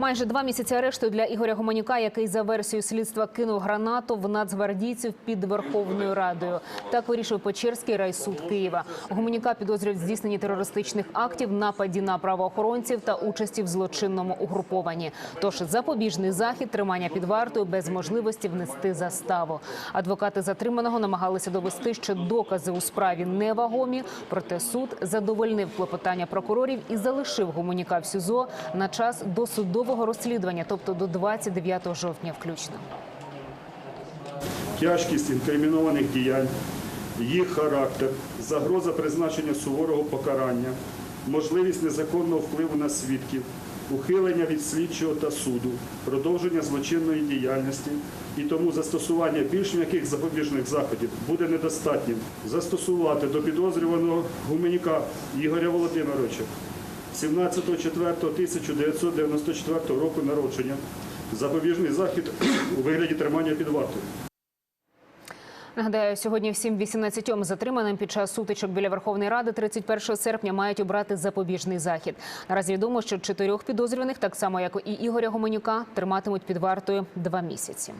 Майже два місяці арешту для Ігоря Гоманюка, який за версією слідства кинув гранату в нацгвардійців під Верховною Радою. Так вирішив Печерський райсуд Києва. Гоманюка підозрюють в здійсненні терористичних актів, нападі на правоохоронців та участі в злочинному угрупованні. Тож запобіжний захід тримання під вартою без можливості внести заставу. Адвокати затриманого намагалися довести, що докази у справі невагомі. Проте суд задовольнив клопотання прокурорів і залишив Гомоніка в СІЗО на час досудового розслідування, тобто до 29 жовтня включно. тяжкість інкримінованих діянь, їх характер, загроза призначення суворого покарання, можливість незаконного впливу на свідків, ухилення від слідчого та суду, продовження злочинної діяльності і тому застосування більш м'яких запобіжних заходів буде недостатнім. Застосувати до підозрюваного гуменяка Ігоря Володимировича 17.04.1994 року народження запобіжний захід у вигляді тримання під вартою. Нагадаю, сьогодні всім 18 затриманим під час сутичок біля Верховної Ради 31 серпня мають обрати запобіжний захід. Наразі відомо, що чотирьох підозрюваних, так само як і Ігоря Гомонюка, триматимуть під вартою два місяці.